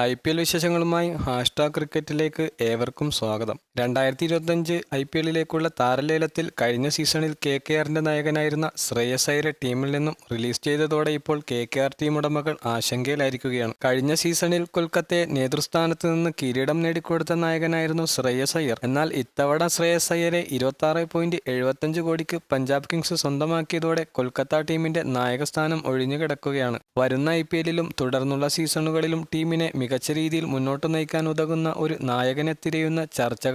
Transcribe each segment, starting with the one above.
I P L വിശേഷങ്ങളുമായി hashtag ക്രിക്കറ്റിലേക്ക് ഏവർക്കും സ്വാഗതം. രണ്ടായിരത്തി ഇരുപത്തഞ്ച് ഐ പി എല്ലിലേക്കുള്ള താരലേലത്തിൽ കഴിഞ്ഞ സീസണിൽ കെ കെ ആറിന്റെ നായകനായിരുന്ന ശ്രേയസ് അയ്യരെ ടീമിൽ നിന്നും റിലീസ് ചെയ്തതോടെ ഇപ്പോൾ കെ കെ ആർ ടീം ഉടമകൾ ആശങ്കയിലായിരിക്കുകയാണ്. കഴിഞ്ഞ സീസണിൽ കൊൽക്കത്തയെ നേതൃസ്ഥാനത്ത് നിന്ന് കിരീടം നേടിക്കൊടുത്ത നായകനായിരുന്നു ശ്രേയസ് അയ്യർ. എന്നാൽ ഇത്തവണ ശ്രേയസ് അയ്യരെ ഇരുപത്തി പോയിന്റ് എഴുപത്തഞ്ച് കോടിക്ക് പഞ്ചാബ് കിങ്സ് സ്വന്തമാക്കിയതോടെ കൊൽക്കത്ത ടീമിന്റെ നായകസ്ഥാനം ഒഴിഞ്ഞു കിടക്കുകയാണ് വരുന്ന ഐ പി എല്ലിലും തുടർന്നുള്ള സീസണുകളിലും ടീമിനെ മികച്ച രീതിയിൽ മുന്നോട്ട് നയിക്കാൻ ഉതകുന്ന ഒരു നായകനെ തിരയുന്ന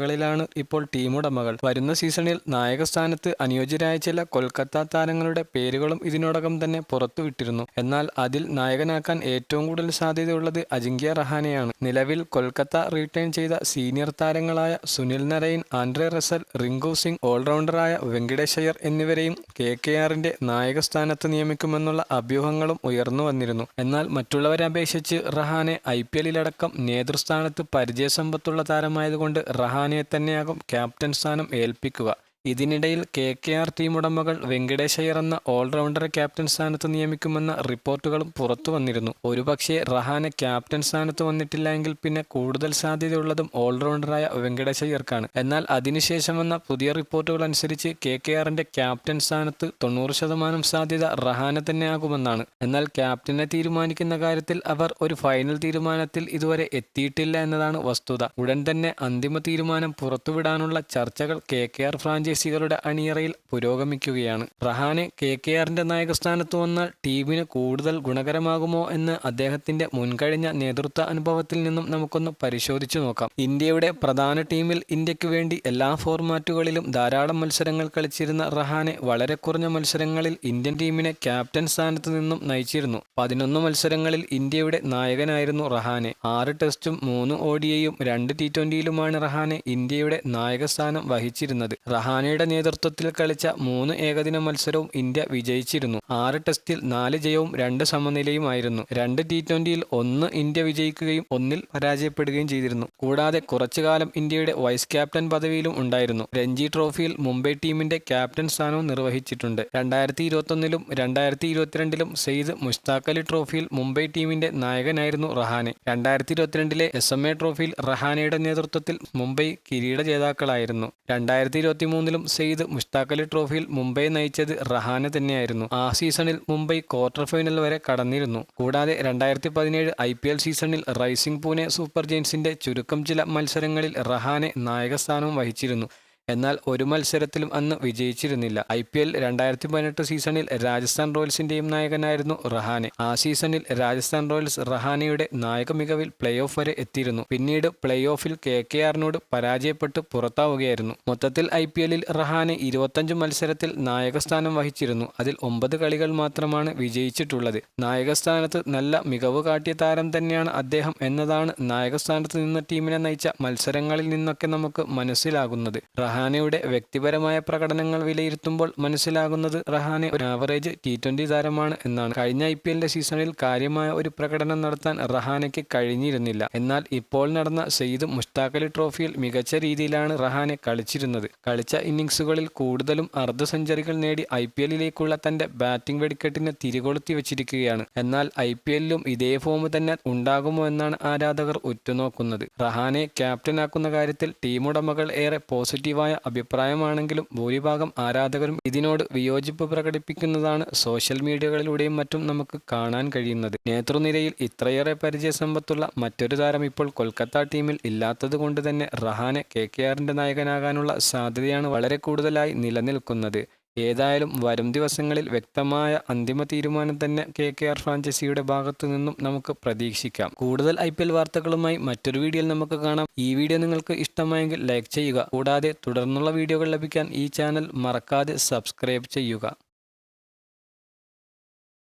ചർച്ചകളിലാണ് ഇപ്പോൾ ടീമുടമകൾ വരുന്ന സീസണിൽ നായക സ്ഥാനത്ത് അനുയോജ്യരായ ചില കൊൽക്കത്ത താരങ്ങളുടെ പേരുകളും ഇതിനോടകം തന്നെ പുറത്തുവിട്ടിരുന്നു. എന്നാൽ അതിൽ നായകനാക്കാൻ ഏറ്റവും കൂടുതൽ സാധ്യതയുള്ളത് അജിങ്ക്യ റഹാനെയാണ്. നിലവിൽ കൊൽക്കത്ത റീറ്റേൺ ചെയ്ത സീനിയർ താരങ്ങളായ Sunil Narine Andre Russell Rinku Singh ഓൾറൗണ്ടറായ Venkatesh Iyer എന്നിവരെയും കെ കെ ആറിന്റെ നായക സ്ഥാനത്ത് നിയമിക്കുമെന്നുള്ള അഭ്യൂഹങ്ങളും ഉയർന്നു വന്നിരുന്നു. എന്നാൽ മറ്റുള്ളവരെ അപേക്ഷിച്ച് റഹാനെ ഐ പി എല്ലിലടക്കം നേതൃസ്ഥാനത്ത് പരിചയസമ്പത്തുള്ള താരമായതുകൊണ്ട് റഹാനെ തന്നെയാകും ക്യാപ്റ്റൻ സ്ഥാനം ഏൽപ്പിക്കുക. ഇതിനിടയിൽ കെ കെ ആർ ടീം ഉടമകൾ വെങ്കടേശ് അയ്യർ എന്ന ഓൾറൗണ്ടറെ ക്യാപ്റ്റൻ സ്ഥാനത്ത് നിയമിക്കുമെന്ന റിപ്പോർട്ടുകളും പുറത്തു വന്നിരുന്നു. ഒരുപക്ഷെ റഹാനെ ക്യാപ്റ്റൻ സ്ഥാനത്ത് വന്നിട്ടില്ല എങ്കിൽ പിന്നെ കൂടുതൽ സാധ്യതയുള്ളതും ഓൾറൗണ്ടറായ വെങ്കടേശ് അയ്യർക്കാണ് എന്നാൽ അതിനുശേഷം വന്ന പുതിയ റിപ്പോർട്ടുകൾ അനുസരിച്ച് കെ കെ ആറിന്റെ ക്യാപ്റ്റൻ സ്ഥാനത്ത് തൊണ്ണൂറ് ശതമാനം സാധ്യത റഹാനെ തന്നെയാകുമെന്നാണ്. എന്നാൽ ക്യാപ്റ്റനെ തീരുമാനിക്കുന്ന കാര്യത്തിൽ അവർ ഒരു ഫൈനൽ തീരുമാനത്തിൽ ഇതുവരെ എത്തിയിട്ടില്ല എന്നതാണ് വസ്തുത. ഉടൻ തന്നെ അന്തിമ തീരുമാനം പുറത്തുവിടാനുള്ള ചർച്ചകൾ കെ കെ ആർ ഫ്രാഞ്ചൈസ് ഫ്രാഞ്ചൈസികളുടെ അണിയറയിൽ പുരോഗമിക്കുകയാണ്. റഹാനെ കെ കെ ആറിന്റെ നായകസ്ഥാനത്ത് വന്നാൽ ടീമിന് കൂടുതൽ ഗുണകരമാകുമോ എന്ന് അദ്ദേഹത്തിന്റെ മുൻകഴിഞ്ഞ നേതൃത്വ അനുഭവത്തിൽ നിന്നും നമുക്കൊന്ന് പരിശോധിച്ചു നോക്കാം. ഇന്ത്യയുടെ പ്രധാന ടീമിൽ ഇന്ത്യയ്ക്ക് വേണ്ടി എല്ലാ ഫോർമാറ്റുകളിലും ധാരാളം മത്സരങ്ങൾ കളിച്ചിരുന്ന റഹാനെ വളരെ കുറഞ്ഞ മത്സരങ്ങളിൽ ഇന്ത്യൻ ടീമിനെ ക്യാപ്റ്റൻ സ്ഥാനത്ത് നിന്നും നയിച്ചിരുന്നു. പതിനൊന്ന് മത്സരങ്ങളിൽ ഇന്ത്യയുടെ നായകനായിരുന്നു റഹാനെ. ആറ് ടെസ്റ്റും മൂന്ന് ഓഡിയയും രണ്ട് ടി ട്വന്റിയിലുമാണ് റഹാനെ ഇന്ത്യയുടെ നായകസ്ഥാനം വഹിച്ചിരുന്നത്. റഹാനെ ധോണിയുടെ നേതൃത്വത്തിൽ കളിച്ച മൂന്ന് ഏകദിന മത്സരവും ഇന്ത്യ വിജയിച്ചിരുന്നു. ആറ് ടെസ്റ്റിൽ നാല് ജയവും രണ്ട് സമനിലയുമായിരുന്നു. രണ്ട് ടി ട്വന്റിയിൽ ഒന്ന് ഇന്ത്യ വിജയിക്കുകയും ഒന്നിൽ പരാജയപ്പെടുകയും ചെയ്തിരുന്നു. കൂടാതെ കുറച്ചുകാലം ഇന്ത്യയുടെ വൈസ് ക്യാപ്റ്റൻ പദവിയിലും ഉണ്ടായിരുന്നു. രഞ്ജി ട്രോഫിയിൽ മുംബൈ ടീമിന്റെ ക്യാപ്റ്റൻ സ്ഥാനവും നിർവഹിച്ചിട്ടുണ്ട്. രണ്ടായിരത്തി ഇരുപത്തൊന്നിലും രണ്ടായിരത്തി ഇരുപത്തിരണ്ടിലും സെയ്ദ് മുസ്താഖ് അലി ട്രോഫിയിൽ മുംബൈ ടീമിന്റെ നായകനായിരുന്നു റഹാനെ. രണ്ടായിരത്തി ഇരുപത്തിരണ്ടിലെ എസ് എം എ ട്രോഫിയിൽ റഹാനയുടെ നേതൃത്വത്തിൽ മുംബൈ കിരീട ജേതാക്കളായിരുന്നു. രണ്ടായിരത്തി മൂന്നിലും സെയ്ദ് മുഷ്താഖ് അലി ട്രോഫിയിൽ മുംബൈ നയിച്ചത് റഹാനെ തന്നെയായിരുന്നു. ആ സീസണിൽ മുംബൈ ക്വാർട്ടർ ഫൈനൽ വരെ കടന്നിരുന്നു. കൂടാതെ രണ്ടായിരത്തി പതിനേഴ് ഐ പി എൽ സീസണിൽ റൈസിംഗ് പൂനെ സൂപ്പർ ജെയിൻസിന്റെ ചുരുക്കം ചില മത്സരങ്ങളിൽ റഹാനെ നായകസ്ഥാനവും വഹിച്ചിരുന്നു. എന്നാൽ ഒരു മത്സരത്തിലും അന്ന് വിജയിച്ചിരുന്നില്ല. ഐ പി എൽ രണ്ടായിരത്തി പതിനെട്ട് സീസണിൽ രാജസ്ഥാൻ റോയൽസിന്റെയും നായകനായിരുന്നു റഹാനെ. ആ സീസണിൽ രാജസ്ഥാൻ റോയൽസ് റഹാനയുടെ നായക മികവിൽ പ്ലേ ഓഫ് വരെ എത്തിയിരുന്നു. പിന്നീട് പ്ലേ ഓഫിൽ കെ കെ ആറിനോട് പരാജയപ്പെട്ട് പുറത്താവുകയായിരുന്നു. മൊത്തത്തിൽ ഐ പി എല്ലിൽ റഹാനെ ഇരുപത്തഞ്ച് മത്സരത്തിൽ നായകസ്ഥാനം വഹിച്ചിരുന്നു. അതിൽ ഒമ്പത് കളികൾ മാത്രമാണ് വിജയിച്ചിട്ടുള്ളത്. നായകസ്ഥാനത്ത് നല്ല മികവ് കാട്ടിയ താരം തന്നെയാണ് അദ്ദേഹം എന്നതാണ് നായകസ്ഥാനത്ത് നിന്ന് ടീമിനെ നയിച്ച മത്സരങ്ങളിൽ നിന്നൊക്കെ നമുക്ക് മനസ്സിലാകുന്നത്. റഹാനയുടെ വ്യക്തിപരമായ പ്രകടനങ്ങൾ വിലയിരുത്തുമ്പോൾ മനസ്സിലാകുന്നത് റഹാനെ ഒരു ആവറേജ് ടി ട്വന്റി താരമാണ് എന്നാണ്. കഴിഞ്ഞ ഐ പി എല്ലിന്റെ സീസണിൽ കാര്യമായ ഒരു പ്രകടനം നടത്താൻ റഹാനയ്ക്ക് കഴിഞ്ഞിരുന്നില്ല. എന്നാൽ ഇപ്പോൾ നടന്ന സെയ്ദ് മുഷ്താഖലി ട്രോഫിയിൽ മികച്ച രീതിയിലാണ് റഹാനെ കളിച്ചിരുന്നത്. കളിച്ച ഇന്നിംഗ്സുകളിൽ കൂടുതലും അർദ്ധ സെഞ്ചുറികൾ നേടി ഐ പി എല്ലിലേക്കുള്ള തന്റെ ബാറ്റിംഗ് വെടിക്കെട്ടിന് തിരികൊളുത്തി വെച്ചിരിക്കുകയാണ്. എന്നാൽ ഐ പി എല്ലിലും ഇതേ ഫോം തന്നെ ഉണ്ടാകുമോ എന്നാണ് ആരാധകർ ഉറ്റുനോക്കുന്നത്. റഹാനെ ക്യാപ്റ്റനാക്കുന്ന കാര്യത്തിൽ ടീമുടമകൾ ഏറെ പോസിറ്റീവായി ശക്തമായ അഭിപ്രായമാണെങ്കിലും ഭൂരിഭാഗം ആരാധകരും ഇതിനോട് വിയോജിപ്പ് പ്രകടിപ്പിക്കുന്നതാണ് സോഷ്യൽ മീഡിയകളിലൂടെയും മറ്റും നമുക്ക് കാണാൻ കഴിയുന്നത്. നേതൃനിരയിൽ ഇത്രയേറെ പരിചയസമ്പത്തുള്ള മറ്റൊരു താരം ഇപ്പോൾ കൊൽക്കത്ത ടീമിൽ ഇല്ലാത്തതുകൊണ്ട് തന്നെ റഹാനെ കെ കെ ആറിന്റെ നായകനാകാനുള്ള സാധ്യതയാണ് വളരെ കൂടുതലായി നിലനിൽക്കുന്നത്. ഏതായാലും വരും ദിവസങ്ങളിൽ വ്യക്തമായ അന്തിമ തീരുമാനം തന്നെ കെ കെ ആർ ഫ്രാഞ്ചൈസിയുടെ ഭാഗത്തു നിന്നും നമുക്ക് പ്രതീക്ഷിക്കാം. കൂടുതൽ ഐ പി എൽ വാർത്തകളുമായി മറ്റൊരു വീഡിയോയിൽ നമുക്ക് കാണാം. ഈ വീഡിയോ നിങ്ങൾക്ക് ഇഷ്ടമായെങ്കിൽ ലൈക്ക് ചെയ്യുക. കൂടാതെ തുടർന്നുള്ള വീഡിയോകൾ ലഭിക്കാൻ ഈ ചാനൽ മറക്കാതെ സബ്സ്ക്രൈബ് ചെയ്യുക.